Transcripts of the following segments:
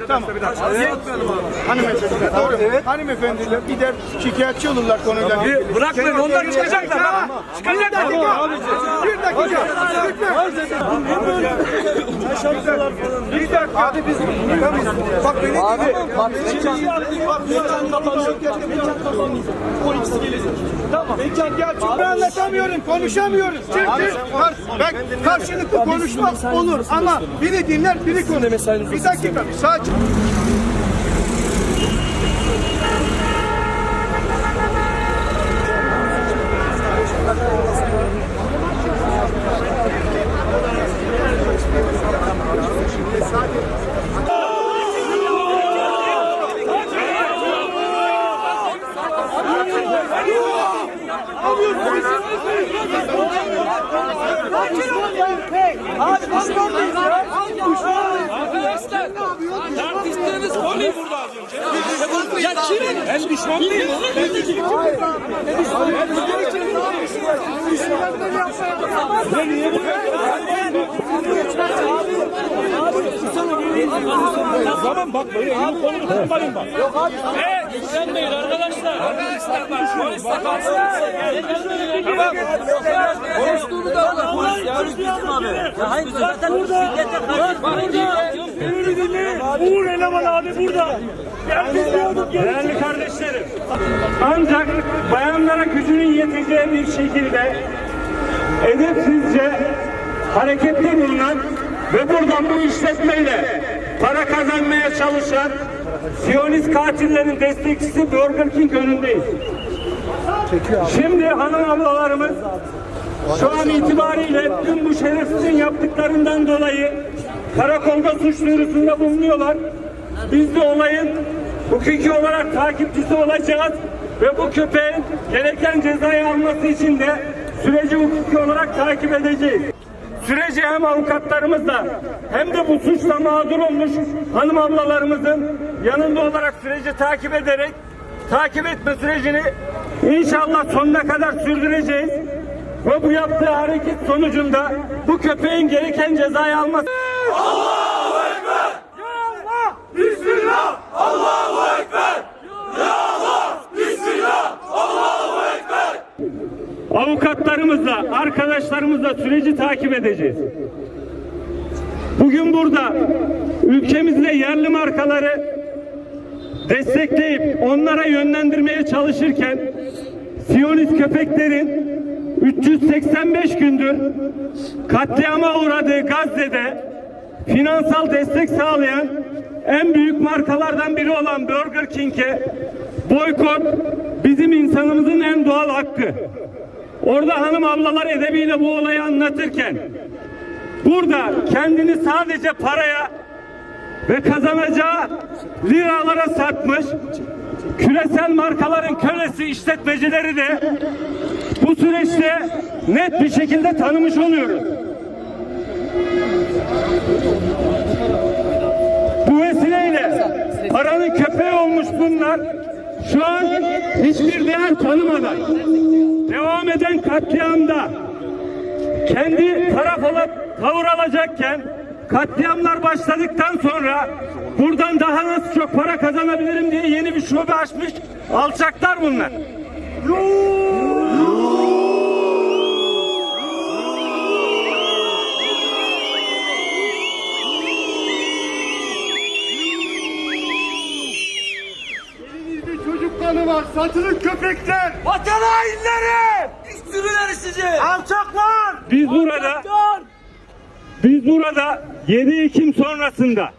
mi? Tamam. Hanımefendiler doğru. Hanımefendiler gider şikayetçi olurlar konuyla ilgili. Bırakmayın onlar çıkacaklar ha. Çıkacaklar. Bir dakika. Bir dakika. Abi biz Bak beni Abi bak mekan. Mekan. O ikisi gelecek. Tamam. Mekan gel. Çünkü ben anlatamıyorum. Konuşamıyoruz. Çünkü bak karşılıklı konuşmak olur ama biri dinler biri konuşur. Bir dakika. Sadece konuyu burada az önce. Ya kimin? Ben düşman değilim. Zaman bak böyle elini kolunu tutmayın bak. Evet, güvenmeyin arkadaşlar. Arkadaşlar bak polis de Tamam. Konuştuğunu da Allah polis ya. Bizim abi. Ya hayır zaten şiddete karşı. Beni dinleyin. Uğur eleman abi burada. Değerli kardeşlerim. Ancak bayanlara gücünün yeteceği bir şekilde edepsizce harekette bulunan ve buradan bu işletmeyle para kazanmaya çalışan Siyonist katillerin destekçisi Burger King önündeyiz. Şimdi hanım ablalarımız şu an itibariyle tüm bu şerefsizin yaptıklarından dolayı karakolda suç duyurusunda bulunuyorlar. Biz de olayın hukuki olarak takipçisi olacağız ve bu köpeğin gereken cezayı alması için de süreci hukuki olarak takip edeceğiz. Süreci hem avukatlarımızla hem de bu suçla mağdur olmuş hanım ablalarımızın yanında olarak süreci takip ederek takip etme sürecini inşallah sonuna kadar sürdüreceğiz. Ve bu yaptığı hareket sonucunda bu köpeğin gereken cezayı alması... avukatlarımızla, arkadaşlarımızla süreci takip edeceğiz. Bugün burada ülkemizde yerli markaları destekleyip onlara yönlendirmeye çalışırken Siyonist köpeklerin 385 gündür katliama uğradığı Gazze'de finansal destek sağlayan en büyük markalardan biri olan Burger King'e boykot bizim insanımızın en doğal hakkı. Orada hanım ablalar edebiyle bu olayı anlatırken burada kendini sadece paraya ve kazanacağı liralara satmış küresel markaların kölesi işletmecileri de bu süreçte net bir şekilde tanımış oluyoruz. Bu vesileyle paranın köpeği olmuş bunlar şu an hiçbir değer tanımadan devam eden katliamda kendi taraf olarak tavır alacakken katliamlar başladıktan sonra buradan daha nasıl çok para kazanabilirim diye yeni bir şube açmış alçaklar bunlar. elinizde Satılık köpekler. Vatan hainleri! İş sürüleri sizi! Alçaklar. Biz burada biz burada 7 Ekim sonrasında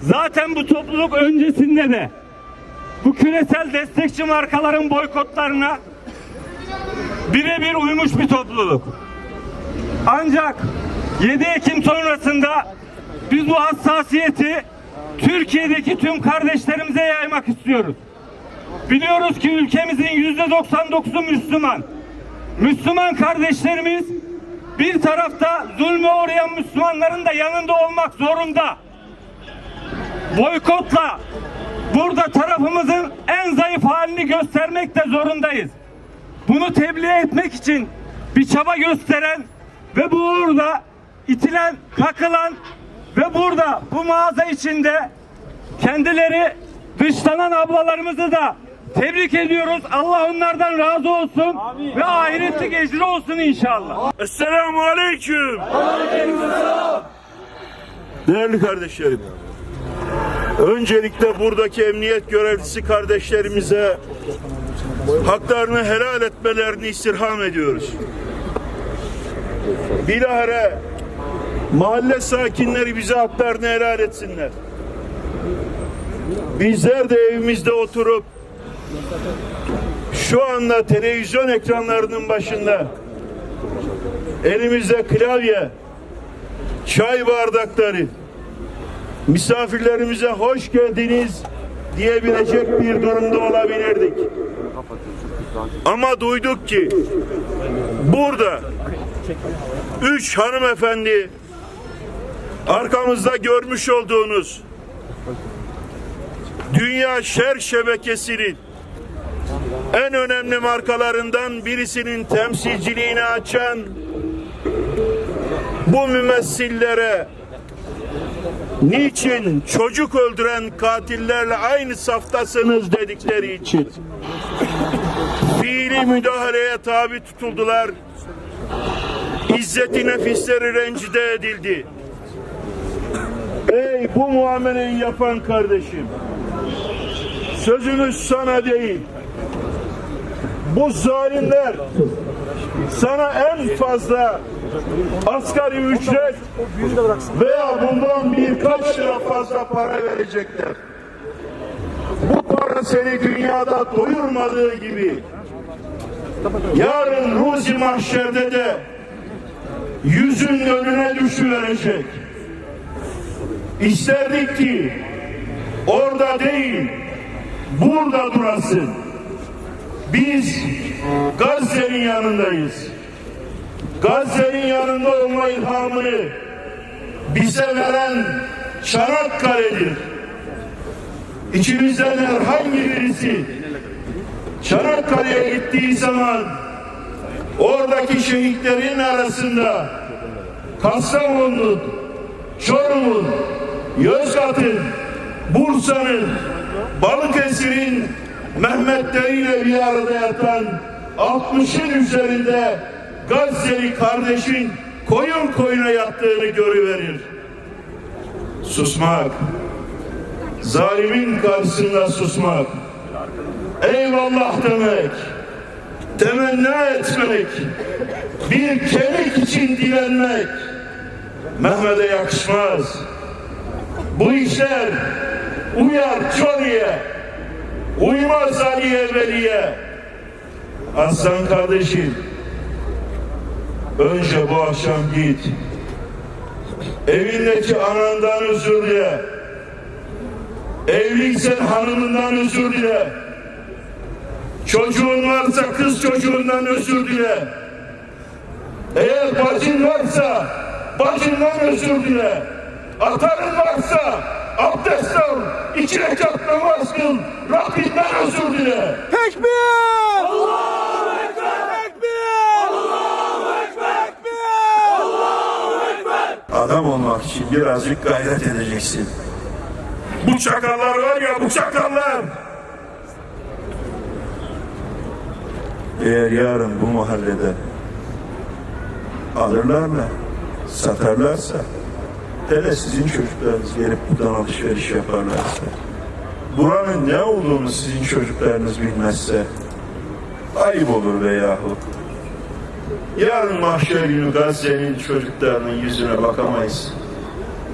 zaten bu topluluk öncesinde de bu küresel destekçi markaların boykotlarına birebir uymuş bir topluluk. Ancak 7 Ekim sonrasında biz bu hassasiyeti Türkiye'deki tüm kardeşlerimize yaymak istiyoruz. Biliyoruz ki ülkemizin yüzde 99'u Müslüman. Müslüman kardeşlerimiz bir tarafta zulme uğrayan Müslümanların da yanında olmak zorunda. Boykotla burada tarafımızın en zayıf halini göstermek de zorundayız. Bunu tebliğ etmek için bir çaba gösteren ve bu uğurda itilen, kakılan ve burada bu mağaza içinde kendileri dışlanan ablalarımızı da tebrik ediyoruz. Allah onlardan razı olsun ve ahiretlik ecri olsun inşallah. Esselamu Aleyküm. Değerli kardeşlerim. Öncelikle buradaki emniyet görevlisi kardeşlerimize haklarını helal etmelerini istirham ediyoruz. Bilahare mahalle sakinleri bize haklarını helal etsinler. Bizler de evimizde oturup şu anda televizyon ekranlarının başında elimizde klavye, çay bardakları, misafirlerimize hoş geldiniz diyebilecek bir durumda olabilirdik. Ama duyduk ki burada üç hanımefendi arkamızda görmüş olduğunuz Dünya Şer Şebekesi'nin en önemli markalarından birisinin temsilciliğini açan bu mümessillere niçin çocuk öldüren katillerle aynı saftasınız dedikleri için fiili müdahaleye tabi tutuldular. İzzeti nefisleri rencide edildi. Ey bu muameleyi yapan kardeşim sözümüz sana değil bu zalimler sana en fazla asgari ücret veya bundan birkaç lira fazla para verecekler. Bu para seni dünyada doyurmadığı gibi yarın ruzi mahşerde de yüzün önüne düşüverecek. İsterdik ki orada değil burada durasın. Biz Gazze'nin yanındayız. Gazze'nin yanında olma ilhamını bize veren Çanakkale'dir. İçimizden herhangi birisi Çanakkale'ye gittiği zaman oradaki şehitlerin arasında Kastamonu'nun, Çorum'un, Yozgat'ın, Bursa'nın, Balıkesir'in Mehmetleriyle bir arada yatan 60'ın üzerinde Gazze'li kardeşin koyun koyuna yattığını görüverir. Susmak, zalimin karşısında susmak, eyvallah demek, temenni etmek, bir kemik için dilenmek Mehmet'e yakışmaz. Bu işler uyar Johnny'e, uymaz Ali'ye Veli'ye. Aslan kardeşim, önce bu akşam git. Evindeki anandan özür dile. Evliysen hanımından özür dile. Çocuğun varsa kız çocuğundan özür dile. Eğer bacın varsa bacından özür dile. Atarın varsa abdest al, iki rekat namaz kıl, Rabbinden özür dile. Tekbir! Allahu Ekber! Tekbir! Allahu Ekber! Tekbir! Allahu Ekber! Adam olmak için birazcık gayret edeceksin. Bu çakallar var ya bu çakallar. Eğer yarın bu mahallede alırlarla satarlarsa hele sizin çocuklarınız gelip buradan alışveriş yaparlarsa buranın ne olduğunu sizin çocuklarınız bilmezse ayıp olur be yahu. Yarın mahşer günü Gazze'nin çocuklarının yüzüne bakamayız.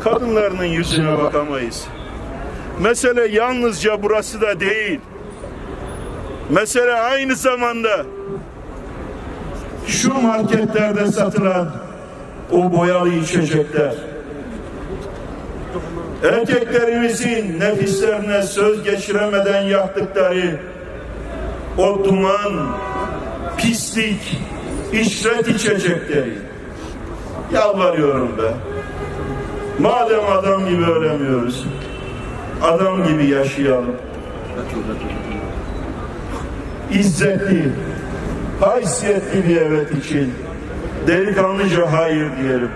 Kadınlarının yüzüne bakamayız. Mesele yalnızca burası da değil. Mesele aynı zamanda şu marketlerde satılan o boyalı içecekler. Erkeklerimizin nefislerine söz geçiremeden yaktıkları o duman, pislik, işret içecekleri. Yalvarıyorum be. Madem adam gibi ölemiyoruz, adam gibi yaşayalım. İzzetli, haysiyetli bir evet için delikanlıca hayır diyelim.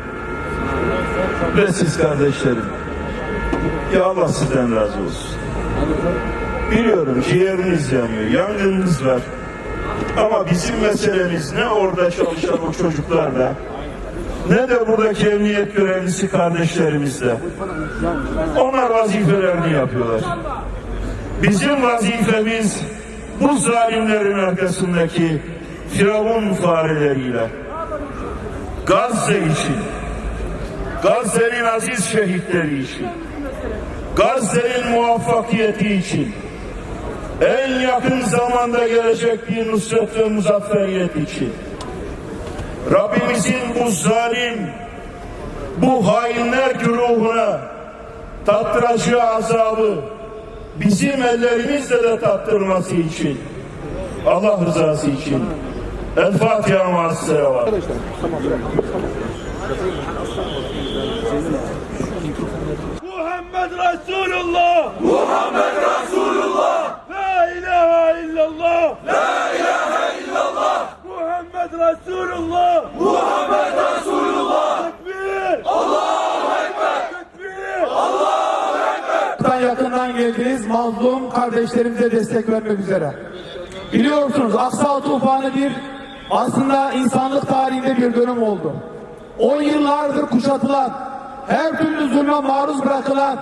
ve siz kardeşlerim. Ya Allah sizden razı olsun. Biliyorum ciğeriniz yanıyor, yangınınız var. Ama bizim meselemiz ne orada çalışan o çocuklarla, ne de buradaki emniyet görevlisi kardeşlerimizle. Onlar vazifelerini yapıyorlar. Bizim vazifemiz bu zalimlerin arkasındaki firavun fareleriyle Gazze için, Gazze'nin aziz şehitleri için, Gazze'nin muvaffakiyeti için, en yakın zamanda gelecek bir nusret ve muzafferiyet için, Rabbimizin bu zalim, bu hainler güruhuna tattıracağı azabı bizim ellerimizle de tattırması için, Allah rızası için, El Fatiha ma'as-selavat. Muhammed Resulullah. Muhammed Resulullah. La ilahe illallah. La ilahe illallah. Muhammed Resulullah. Muhammed Resulullah. Tekbir. Allahu Ekber. Tekbir. Uzaktan yakından geldiniz mazlum kardeşlerimize destek vermek üzere. Biliyorsunuz Aksal tufanı bir aslında insanlık tarihinde bir dönem oldu. 10 yıllardır kuşatılan, her türlü zulme maruz bırakılan,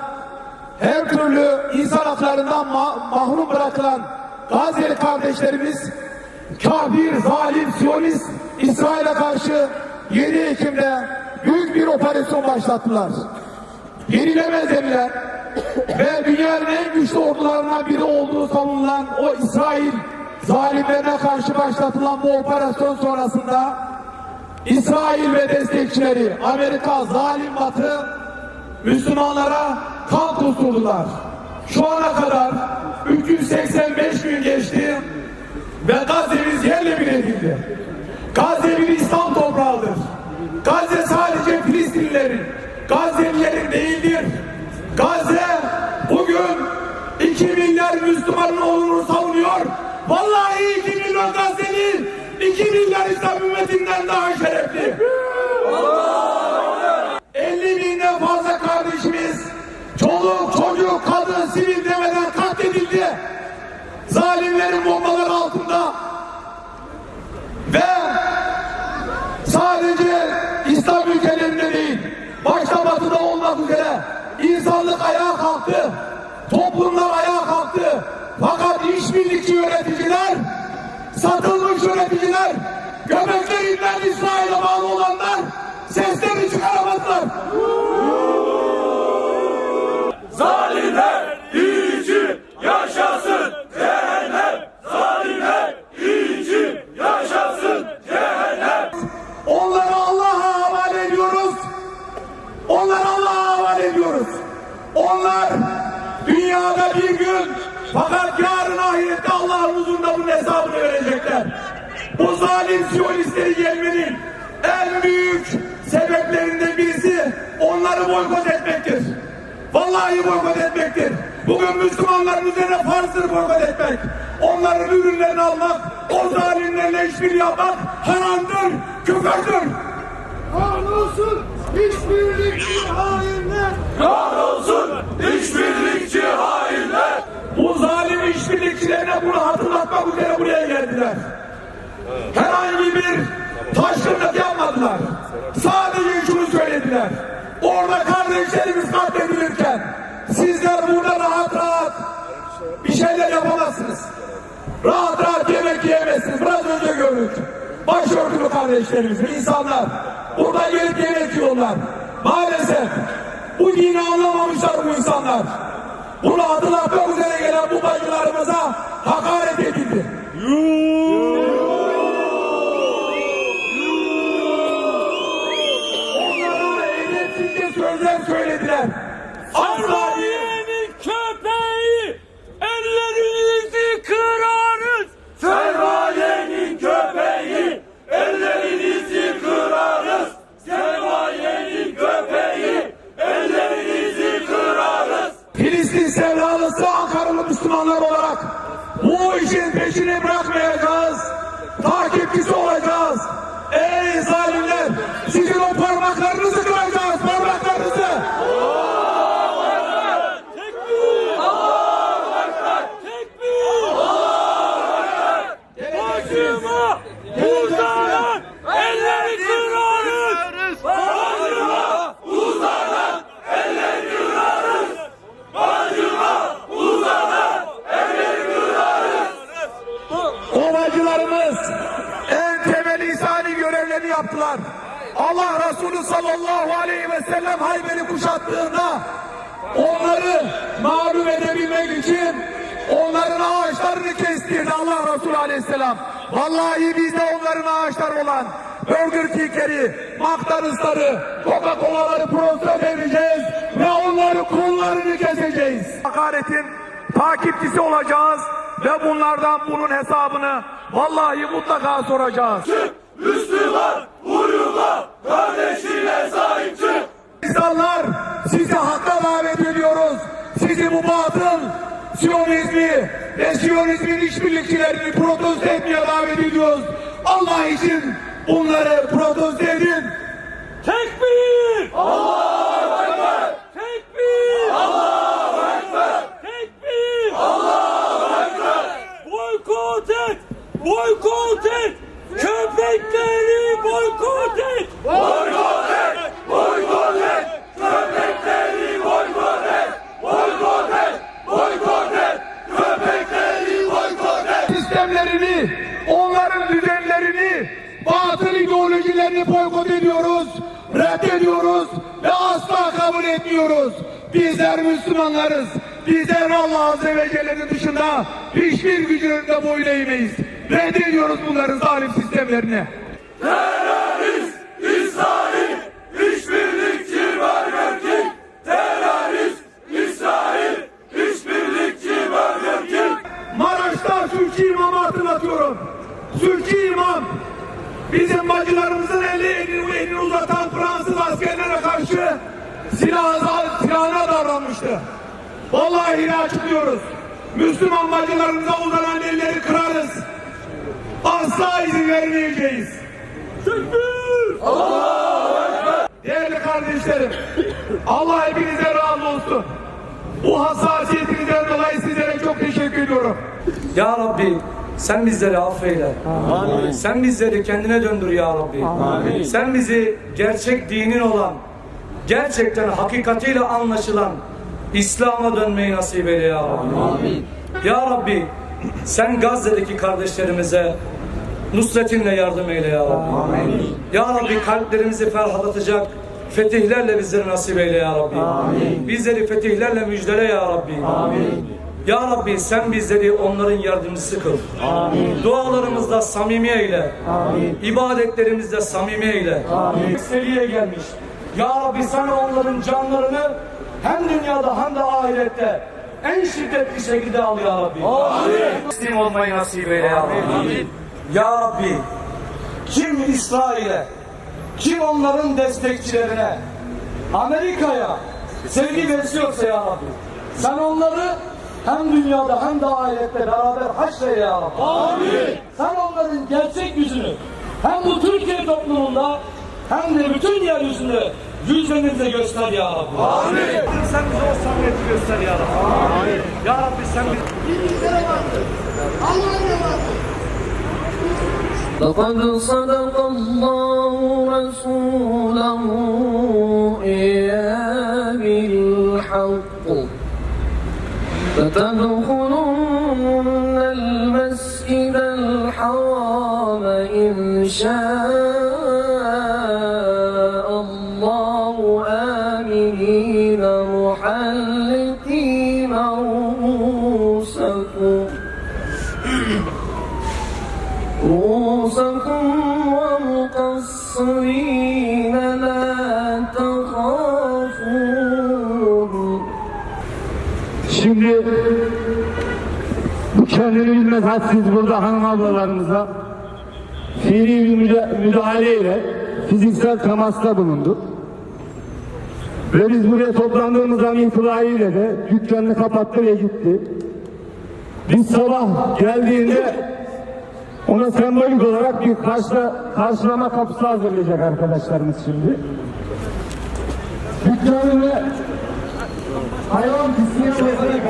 her türlü insan haklarından ma- mahrum bırakılan Gazze'li kardeşlerimiz kafir, zalim, siyonist İsrail'e karşı 7 Ekim'de büyük bir operasyon başlattılar. Yenilemez denilen ve dünyanın en güçlü ordularından biri olduğu savunulan o İsrail zalimlerine karşı başlatılan bu operasyon sonrasında İsrail ve destekçileri Amerika zalim batı Müslümanlara kan kusturdular. Şu ana kadar 385 gün geçti ve Gazze'miz yerle bir edildi. Gazze bir İslam toprağıdır. Gazze sadece Filistinlilerin, Gazze'lilerin değildir. Gazze bugün 2 milyar Müslümanın olduğunu savunuyor. Vallahi 2 milyon Gazze'li 2 milyar İslam ümmetinden daha şerefli. 50 binden fazla kardeşimiz çoluk, çocuk, kadın, sivil demeden katledildi. Zalimlerin bombaları altında ve sadece İslam ülkelerinde değil, başta batıda olmak üzere insanlık ayağa kalktı, toplumlar ayağa kalktı. Fakat işbirlikçi yöneticiler, satılmış yöneticiler, göbeklerinden İsrail'e bağlı olanlar seslerini çıkaramadılar. Zalimler farzdır boykot etmek. Onların ürünlerini almak, o zalimlerle işbirliği yapmak haramdır, küfürdür. Kahrolsun işbirlikçi Rahat rahat yemek yiyemezsiniz. Biraz önce gördük. Başörtülü kardeşlerimiz, insanlar burada gelip yemek yiyorlar. Maalesef bu dini anlamamışlar bu insanlar. Bunu hatırlatmak üzere gelen bu bacılarımıza hakaret edildi. Onlara edepsizce sözler söylediler. Asla Sermayenin köpeği ellerinizi kırarız. Sermayenin köpeği ellerinizi kırarız. Sermayenin köpeği ellerinizi kırarız. Filistin sevdalısı Ankaralı Müslümanlar olarak bu işin peşini bırakmayacağız. Takipçisi olacağız. Ey zalimler sizin o parmaklarınızı kıracağız. Parmaklarınızı Allah Resulü sallallahu aleyhi ve sellem Hayber'i kuşattığında onları mağlup edebilmek için onların ağaçlarını kestirdi Allah Resulü aleyhisselam. Vallahi biz de onların ağaçları olan Burger King'leri, McDonald's'ları, Coca-Cola'ları protest edeceğiz ve onları kollarını keseceğiz. Hakaretin takipçisi olacağız ve bunlardan bunun hesabını vallahi mutlaka soracağız. İnsanlar sizi hakka davet ediyoruz. Sizi bu batıl Siyonizmi ve Siyonizmin işbirlikçilerini protesto etmeye davet ediyoruz. Allah için bunları protesto edin. Tekbir! Allahu Ekber! Tekbir! Allahu Ekber! Tekbir! Allahu Ekber! Boykot et! Boykot et! Köpekleri boykot et! Boykot et! Boykot et! Köpekleri boykot et! Boykot et! Boykot et! Köpekleri boykot et! sistemlerini, onların düzenlerini, batıl ideolojilerini boykot ediyoruz, reddediyoruz ve asla kabul etmiyoruz. Bizler Müslümanlarız. Bizler Allah Azze ve Celle'nin dışında hiçbir gücün önünde boyun eğmeyiz. Reddediyoruz bunların zalim sistemlerini. Terörist İsrail işbirlikçi Burger King Terörist İsrail işbirlikçi Burger King Maraş'ta Sülçü İmam'ı hatırlatıyorum. Sülçü İmam bizim bacılarımızın eli elini, elini uzatan Fransız askerlere karşı silah, silahına davranmıştı. Vallahi yine açıklıyoruz. Müslüman bacılarımıza uzanan elleri kırarız. Asla izin vermeyeceğiz. Tekbir! Değerli kardeşlerim, Allah hepinize razı olsun. Bu hassasiyetinizden dolayı sizlere çok teşekkür ediyorum. Ya Rabbi sen bizleri affeyle. Sen bizleri kendine döndür ya Rabbi. Sen bizi gerçek dinin olan, gerçekten hakikatiyle anlaşılan İslam'a dönmeyi nasip eyle ya Rabbi. Ya Rabbi sen Gazze'deki kardeşlerimize nusretinle yardım eyle ya Rabbi. Ya Rabbi kalplerimizi ferahlatacak fetihlerle bizleri nasip eyle ya Rabbi. Bizleri fetihlerle müjdele ya Rabbi. Ya Rabbi sen bizleri onların yardımcısı kıl. Dualarımızda samimi eyle. İbadetlerimizde samimi eyle. Seviyeye gelmiş. Ya Rabbi sen onların canlarını hem dünyada hem de ahirette en şiddetli şekilde al ya Rabbi. Müslim olmayı nasip eyle ya Rabbi. Ya Rabbi kim İsrail'e, kim onların destekçilerine, Amerika'ya sevgi besliyorsa ya Rabbi, sen onları hem dünyada hem de ahirette beraber haşre ya Rabbi. Amin. Sen onların gerçek yüzünü hem bu Türkiye toplumunda hem de bütün yeryüzünde yüzlerinize göster ya Rabbi. Amin. Sen bize o samimiyeti göster ya Rabbi. Amin. Ya Rabbi sen bize لقد صدق الله رسوله إياه بالحق لتدخلن المسجد الحرام إن شاء الله آمنين محلقين رؤوسكم. رؤوسكم ومقصرين. Kendini bilmez hadsiz burada hanım ablalarımıza fiili müdahaleyle fiziksel temasta bulundu. Ve biz buraya toplandığımızdan itibariyle de dükkanını kapattı ve gitti. Biz sabah geldiğinde ona sembolik olarak bir karşı, karşılama kapısı hazırlayacak arkadaşlarımız şimdi. Dükkanını hayvan pisliğine basarak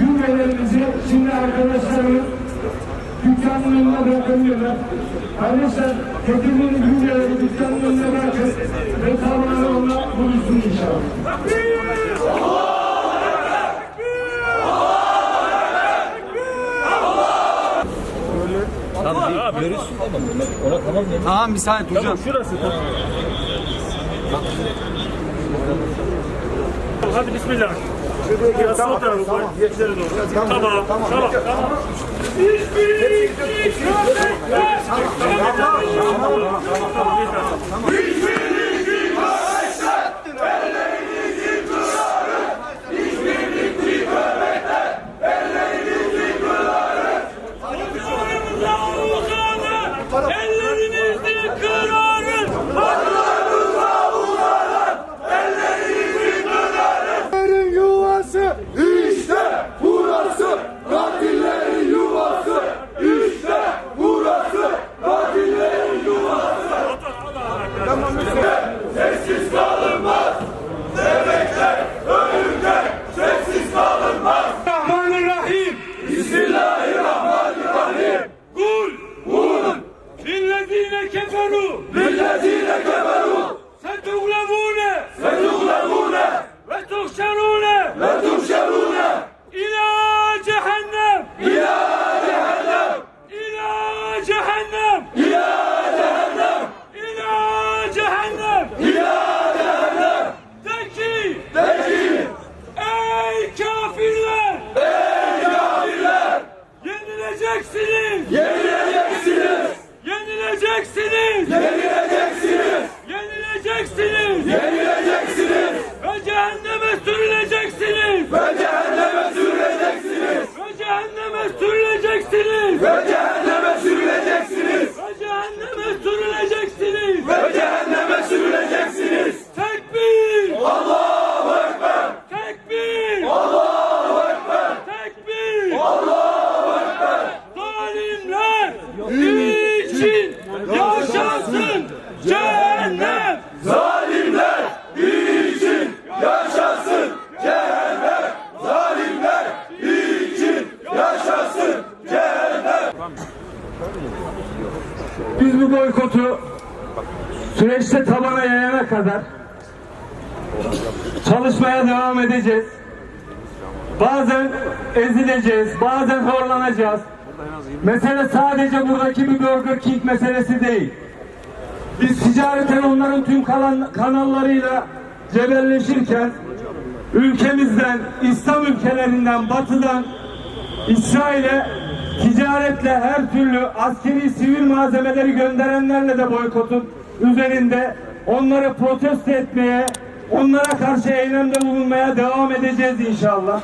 açacak. Gübrelerimizi şimdi arkadaşlarımız dükkanın önüne bırakabiliyorlar. Kardeşler getirdiğiniz gübreleri dükkanın önüne bırakın ve tamamen onunla buluşsun inşallah. Tamam bir saniye duracağım. Hadi bismillah. Biraz sol tarafa koy. Geçlere doğru. Tamam. Tamam. Tamam. tamam. Hiçbir Ellerinizi Biz bu boykotu süreçte tabana yayana kadar çalışmaya devam edeceğiz. Bazen ezileceğiz, bazen horlanacağız. Mesele sadece buradaki bir Burger King meselesi değil. Biz ticareten onların tüm kalan, kanallarıyla cebelleşirken ülkemizden, İslam ülkelerinden, batıdan İsrail'e ticaretle her türlü askeri sivil malzemeleri gönderenlerle de boykotun üzerinde onları protesto etmeye, onlara karşı eylemde bulunmaya devam edeceğiz inşallah.